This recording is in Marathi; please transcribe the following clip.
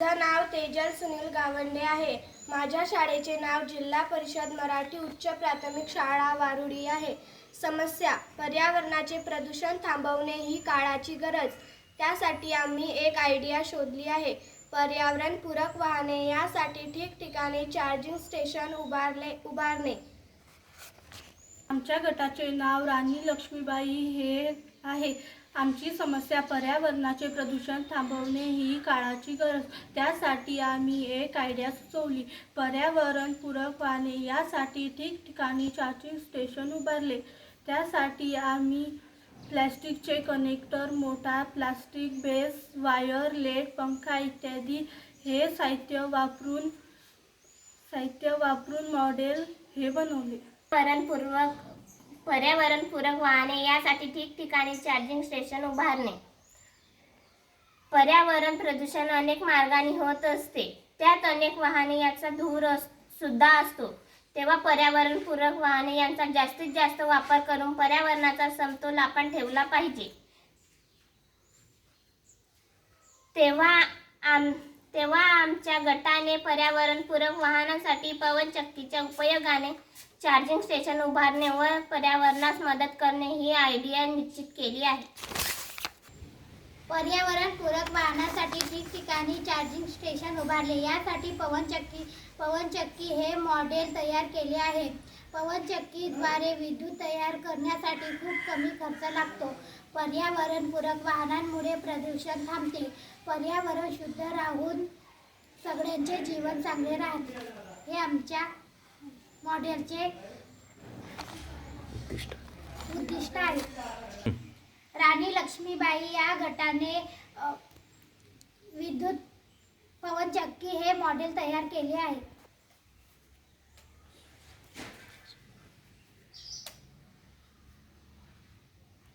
माझं नाव तेजल सुनील गावंडे आहे. माझ्या शाळेचे नाव जिल्हा परिषद मराठी उच्च प्राथमिक शाळा वारुडी आहे. समस्या पर्यावरणाचे प्रदूषण थांबवणे ही काळाची गरज. त्यासाठी आम्ही एक आयडिया शोधली आहे. पर्यावरणपूरक वाहने यासाठी ठिकठिकाणी चार्जिंग स्टेशन उभारले उभारणे. आमच्या गटाचे नाव राणी लक्ष्मीबाई हे आहे. आमची समस्या पर्यावरणाचे प्रदूषण थांबवणे ही काळाची गरज. त्यासाठी आम्ही एक आयडिया सुचवली. पर्यावरणपूरक वाहने यासाठी ठिकठिकाणी चार्जिंग स्टेशन उभारले. त्यासाठी आम्ही प्लॅस्टिकचे connector motor plastic base wire late पंखा इत्यादी हे साहित्य वापरून साहित्य वापरून मॉडेल हे बनवले. पर्यावरणपूर्वक पर्यावरणपूरक वाहने यासाठी ठिकठिकाणी चार्जिंग स्टेशन उभारणे. पर्यावरण प्रदूषण अनेक मार्गाने होत असते. त्यात अनेक वाहने याचा धूर अस- सुद्धा असतो. तेव्हा पर्यावरणपूरक वाहने यांचा जास्तीत जास्त वापर करून पर्यावरणाचा समतोल आपण ठेवला पाहिजे. तेव्हा आम तेव्हा आमच्या गटाने पर्यावरणपूरक वाहनासाठी पवनचक्कीच्या उपयोगाने चार्जिंग स्टेशन उभारणे व पर्यावरणास मदत करणे ही आयडिया निश्चित केली आहे. पर्यावरणपूरक वाहनासाठी ठिकठिकाणी चार्जिंग स्टेशन उभारले यासाठी पवनचक्की पवनचक्की हे मॉडेल तयार केले आहे. पवनचक्कीद्वारे विद्युत तयार करण्यासाठी खूप कमी खर्च लागतो. पर्यावरणपूरक वाहनांमुळे प्रदूषण थांबते. पर्यावरण शुद्ध राहून सगळ्यांचे जीवन चांगले राहते. हे आमच्या मॉडेलचे उद्दिष्ट. आहे. राणी लक्ष्मीबाई या गटाने विद्युत पवनचक्की हे मॉडेल तयार केले आहे.